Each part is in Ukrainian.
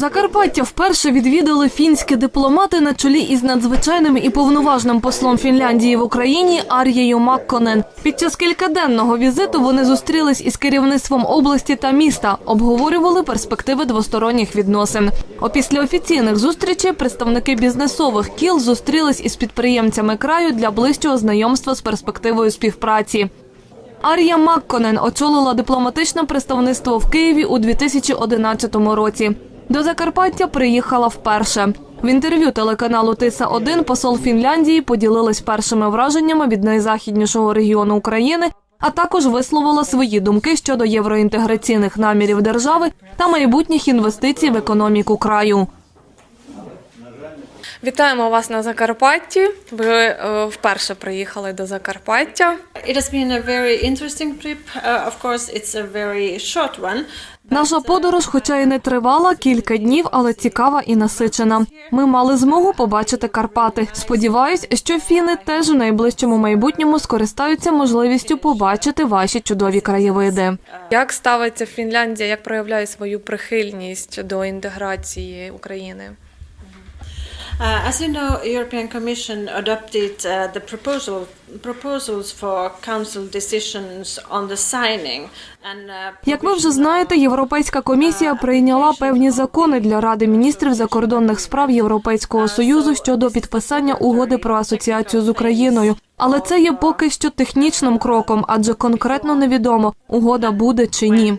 Закарпаття вперше відвідали фінські дипломати на чолі із надзвичайним і повноважним послом Фінляндії в Україні Ар'єю Макконен. Під час кількаденного візиту вони зустрілись із керівництвом області та міста, обговорювали перспективи двосторонніх відносин. Опісля офіційних зустрічей представники бізнесових кіл зустрілись із підприємцями краю для ближчого знайомства з перспективою співпраці. Ар'я Макконен очолила дипломатичне представництво в Києві у 2011 році. До Закарпаття приїхала вперше. В інтерв'ю телеканалу Тиса 1 посол Фінляндії поділилась першими враженнями від найзахіднішого регіону України, а також висловила свої думки щодо євроінтеграційних намірів держави та майбутніх інвестицій в економіку краю. Вітаємо вас на Закарпатті. Ви е, вперше приїхали до Закарпаття. It has been a very interesting trip. Uh, of course, it's a very short one. Наша подорож, хоча й не тривала кілька днів, але цікава і насичена. Ми мали змогу побачити Карпати. Сподіваюсь, що фіни теж у найближчому майбутньому скористаються можливістю побачити ваші чудові краєвиди. Як ставиться Фінляндія, як проявляє свою прихильність до інтеграції України? Uh, as you know, European Commission adopted uh, the proposal proposals for council decisions on the signing. And, uh, Як ви вже знаєте, Європейська комісія прийняла певні закони для Ради міністрів закордонних справ Європейського союзу щодо підписання угоди про асоціацію з Україною. Але це є поки що технічним кроком, адже конкретно невідомо, угода буде чи ні.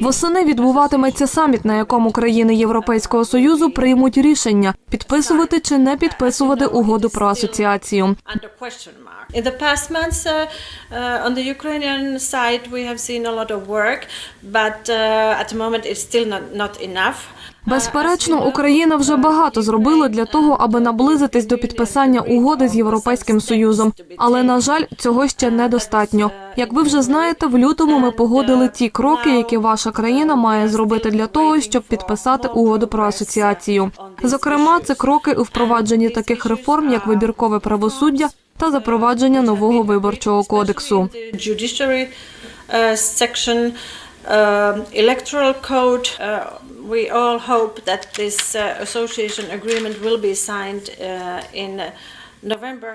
Восени відбуватиметься саміт, на якому країни Європейського союзу приймуть рішення підписувати чи не підписувати угоду про асоціацію. Uh, uh, uh. Безперечно, Україна вже багато зробила для того, аби наблизитись до підписання угоди з європейським союзом. Але на жаль, цього ще недостатньо. Як ви вже знаєте, в лютому ми погодили ті кроки, які ваша країна має зробити для того, щоб підписати угоду про асоціацію. Зокрема, це кроки у впровадженні таких реформ, як вибіркове правосуддя та запровадження нового виборчого кодексу. Uh, uh, electoral code. We all hope that this uh, association agreement will be signed uh, in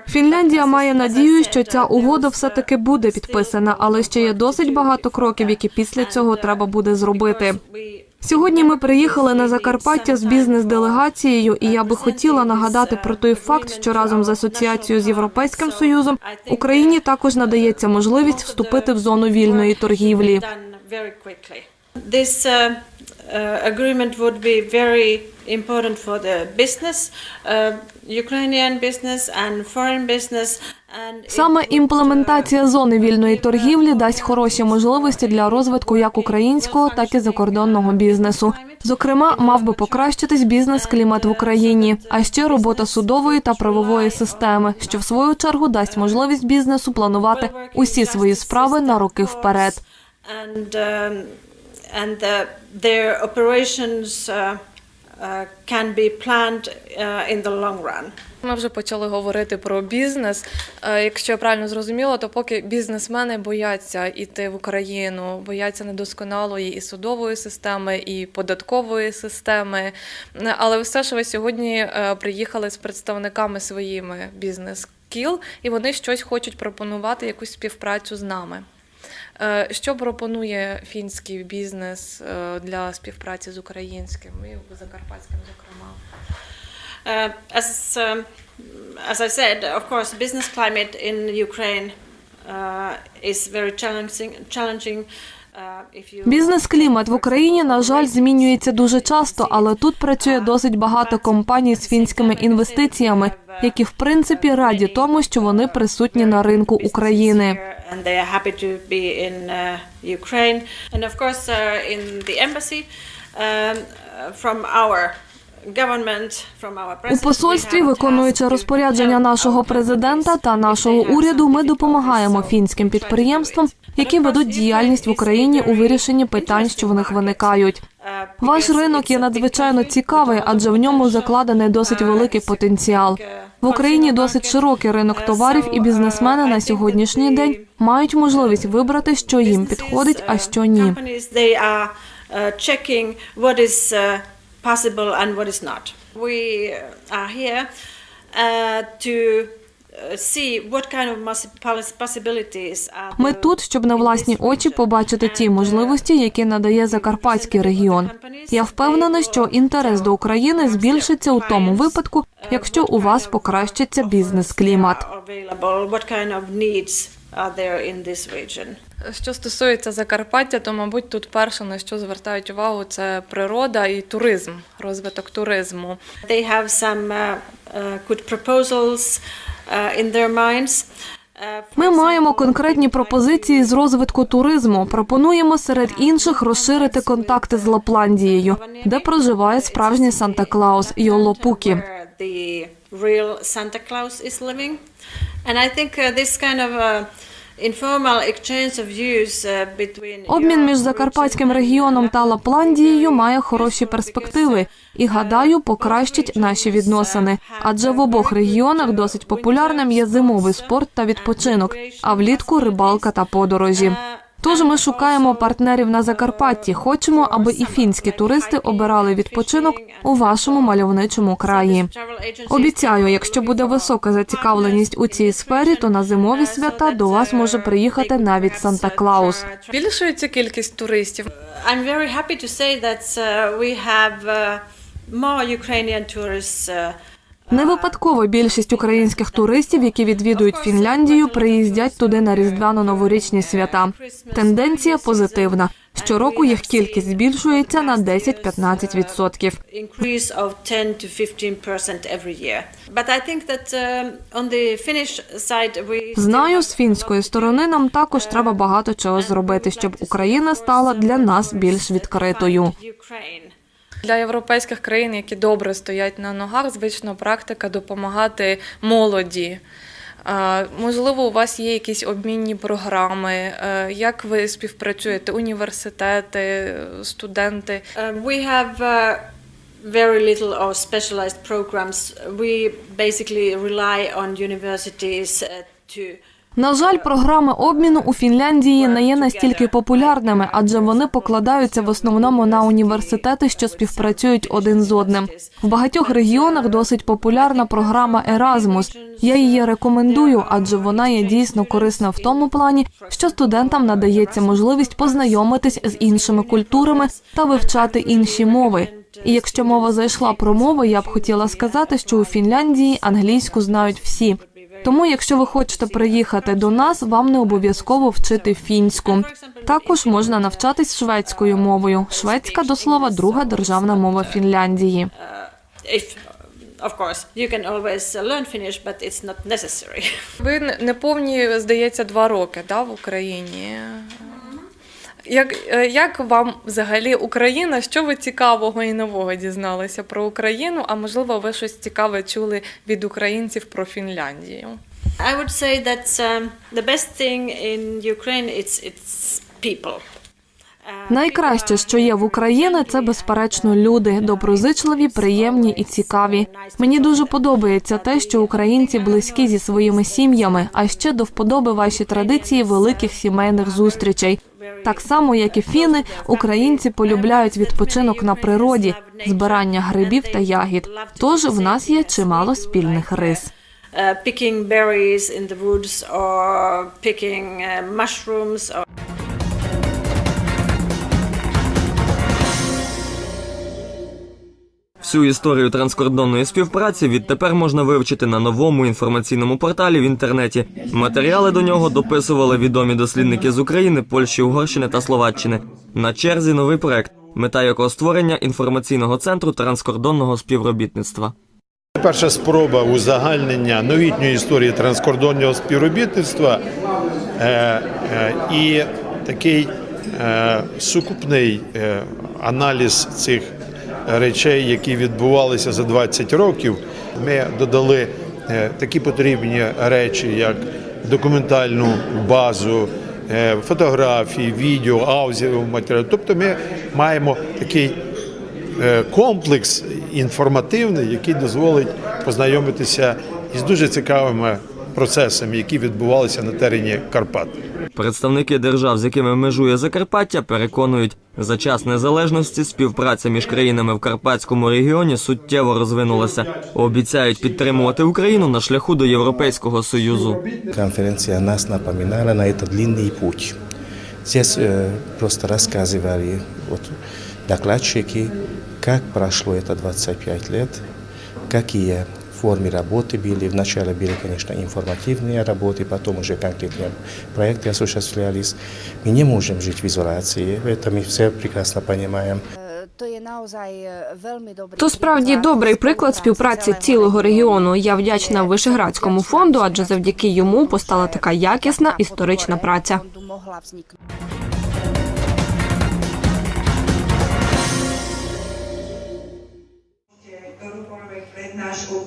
Фінляндія має надію, що ця угода uh, все таки буде підписана, але ще є досить багато кроків, які після цього треба буде зробити. Сьогодні ми приїхали на Закарпаття з бізнес-делегацією, і я би хотіла нагадати про той факт, що разом з асоціацією з європейським союзом Україні також надається можливість вступити в зону вільної торгівлі. This uh, uh, agreement would be very important for the business, uh, Ukrainian business and foreign business. Саме імплементація зони вільної торгівлі дасть хороші можливості для розвитку як українського, так і закордонного бізнесу. Зокрема, мав би покращитись бізнес-клімат в Україні, а ще робота судової та правової системи, що в свою чергу дасть можливість бізнесу планувати усі свої справи на роки вперед. And uh, their operations uh, uh, can be planned uh, in the long run. Ми вже почали говорити про бізнес. Е, Якщо я правильно зрозуміла, то поки бізнесмени бояться йти в Україну, бояться недосконалої і судової системи, і податкової системи. Е, Але все ж ви сьогодні е, приїхали з представниками своїми бізнес-кіл, і вони щось хочуть пропонувати, якусь співпрацю з нами. Е, Що пропонує фінський бізнес е, для співпраці з українським і закарпатським, зокрема? Uh, as um, as I said, of course, business climate in Ukraine uh, is very challenging. Challenging. If you Бізнес-клімат в Україні, на жаль, змінюється дуже часто, але тут працює досить багато компаній з фінськими інвестиціями, які в принципі раді тому, що вони присутні на ринку України. And they are happy to be in uh, Ukraine, and of course uh, in the embassy um, uh, from our У посольстві, виконуючи розпорядження нашого президента та нашого уряду, ми допомагаємо фінським підприємствам. Які ведуть діяльність в Україні у вирішенні питань, що в них виникають. Ваш ринок є надзвичайно цікавий, адже в ньому закладений досить великий потенціал. В Україні досить широкий ринок товарів, і бізнесмени на сьогоднішній день мають можливість вибрати, що їм підходить, а що ні. uh, uh, possible and what is not. We uh, are here uh, to see what kind of possi- possibilities are Ми тут, щоб на власні очі побачити ті uh, можливості, які надає Закарпатський регіон. Я впевнена, що інтерес до України збільшиться у тому випадку, якщо у вас покращиться бізнес-клімат. What kind of needs are there in this region? Що стосується Закарпаття, то мабуть тут перше на що звертають увагу це природа і туризм, розвиток туризму. They have some good proposals in their minds. Uh, Ми маємо конкретні пропозиції з розвитку туризму. Пропонуємо серед інших розширити контакти з Лапландією, де проживає справжній Санта Клаус Йолопукі. real Santa Claus is living. And I think uh, this kind of uh, uh, Обмін між Закарпатським регіоном та Лапландією має хороші перспективи і, гадаю, покращить наші відносини. Адже в обох регіонах досить популярним є зимовий спорт та відпочинок, а влітку рибалка та подорожі. Тож ми шукаємо партнерів на Закарпатті. Хочемо, аби і фінські туристи обирали відпочинок у вашому мальовничому краї. Обіцяю, якщо буде висока зацікавленість у цій сфері, то на зимові свята до вас може приїхати навіть Санта Клаус. Збільшується кількість туристів. I'm very happy to say that uh, we have uh, more Ukrainian tourists. Uh, Не випадково більшість українських туристів, які відвідують Фінляндію, приїздять туди на різдвяно-новорічні свята. Тенденція позитивна. Щороку їх кількість збільшується на 10-15%. increase of 10 to 15 percent every year. But I think that um, on the Finnish side we still Знаю, з фінської сторони нам також треба багато чого зробити, щоб Україна стала для нас більш відкритою. Для європейських країн, які добре стоять на ногах, звична практика допомагати молоді. Можливо, у вас є якісь обмінні програми, Е, як ви співпрацюєте, університети, студенти. Um, we have uh, very little or specialized programs. We basically rely on universities to На жаль, програми обміну у Фінляндії не є настільки популярними, адже вони покладаються в основному на університети, що співпрацюють один з одним. В багатьох регіонах досить популярна програма Erasmus. Я її рекомендую, адже вона є дійсно корисна в тому плані, що студентам надається можливість познайомитись з іншими культурами та вивчати інші мови. І якщо мова зайшла про мови, я б хотіла сказати, що у Фінляндії англійську знають всі. Тому, якщо ви хочете приїхати до нас, вам не обов'язково вчити фінську. Також можна навчатись шведською мовою. Шведська до слова друга державна мова Фінляндії. if of course you can always learn Finnish but it's not necessary. Ви не- неповні, здається, два роки да, в Україні. Як, е, як вам взагалі Україна? Що ви цікавого і нового дізналися про Україну? А можливо, ви щось цікаве чули від українців про Фінляндію? I would say that um, the best thing in Ukraine it's it's people. Найкраще, що є в Україні, це безперечно люди, доброзичливі, приємні і цікаві. Мені дуже подобається те, що українці близькі зі своїми сім'ями, а ще до вподоби ваші традиції великих сімейних зустрічей. Так само, як і фіни, українці полюбляють відпочинок на природі, збирання грибів та ягід. Тож в нас є чимало спільних рис. uh, picking berries in the woods or uh, Всю історію транскордонної співпраці відтепер можна вивчити на новому інформаційному порталі в інтернеті. Матеріали до нього дописували відомі дослідники з України, Польщі, Угорщини та Словаччини. На черзі новий проект, мета якого створення інформаційного центру транскордонного співробітництва. Перша спроба узагальнення новітньої історії транскордонного співробітництва е, е, і такий е, сукупний аналіз цих речей, які відбувалися за 20 років. Ми додали е, такі потрібні речі, як документальну базу, е, фотографії, відео, аудіоматеріал. Тобто ми маємо такий е, комплекс інформативний, який дозволить познайомитися із дуже цікавими процесами, які відбувалися на терені Карпат. Представники держав, з якими межує Закарпаття, переконують, за час незалежності співпраця між країнами в Карпатському регіоні суттєво розвинулася. Обіцяють підтримувати Україну на шляху до Європейського союзу. Конференция нас напоминала на этот длинный путь. Здесь э, просто рассказывали вот, докладчики, как прошло это 25 лет, какие формы работы были. Вначале были, конечно, информативные работы, потом уже конкретные проекты осуществлялись. Мы не можем жить в изоляции, это мы все прекрасно понимаем. То є наузай вельми добрий То справді добрий приклад співпраці цілого регіону. Я вдячна Вишеградському фонду, адже завдяки йому постала така якісна історична праця.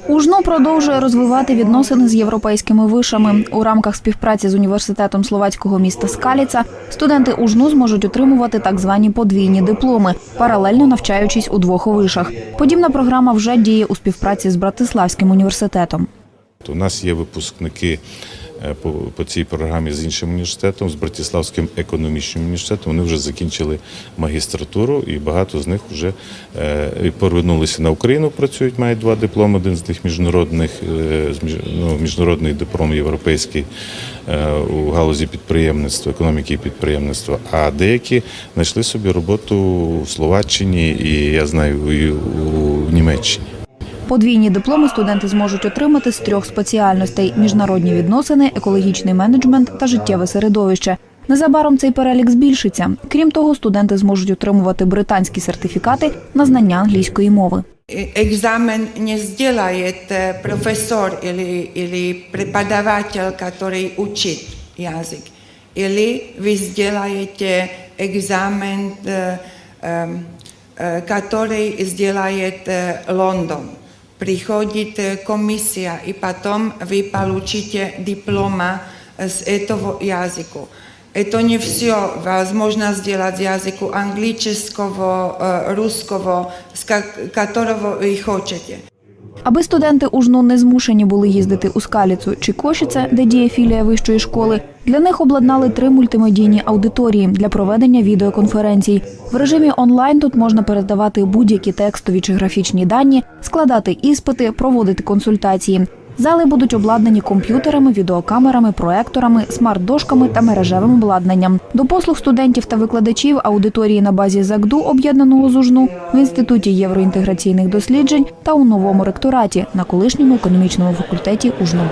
УЖНО продовжує розвивати відносини з європейськими вишами. У рамках співпраці з університетом словацького міста Скаліца студенти УЖНУ зможуть отримувати так звані подвійні дипломи, паралельно навчаючись у двох вишах. Подібна програма вже діє у співпраці з Братиславським університетом. У нас є випускники по, по цій програмі з іншим університетом, з Братиславським економічним університетом. Вони вже закінчили магістратуру, і багато з них вже е, повернулися на Україну. Працюють, мають два дипломи. Один з них міжнародних е, ну, міжнародний диплом європейський е, у галузі підприємництва, економіки і підприємництва. А деякі знайшли собі роботу в Словаччині і я знаю і у Німеччині. Подвійні дипломи студенти зможуть отримати з трьох спеціальностей: міжнародні відносини, екологічний менеджмент та життєве середовище. Незабаром цей перелік збільшиться. Крім того, студенти зможуть отримувати британські сертифікати на знання англійської мови. Экзамен не сделает э, профессор или, или преподаватель, который учит язык. Или вы сделаете экзамен, э, эм, э, который сделает э, Лондон. Приходит э, комиссия, и потом вы получите диплома с этого языка. Это не все. Возможно сделать языку английского, э, русского, с ка- которого вы хотите. Аби студенти УЖНУ не змушені були їздити у Скаліцу чи Кошице, де діє філія вищої школи, для них обладнали три мультимедійні аудиторії для проведення відеоконференцій. В режимі онлайн тут можна передавати будь-які текстові чи графічні дані, складати іспити, проводити консультації. Зали будуть обладнані комп'ютерами, відеокамерами, проекторами, смарт-дошками та мережевим обладнанням. До послуг студентів та викладачів аудиторії на базі ЗАГДУ, об'єднаного зужну в інституті євроінтеграційних досліджень та у новому ректораті на колишньому економічному факультеті УЖНУ.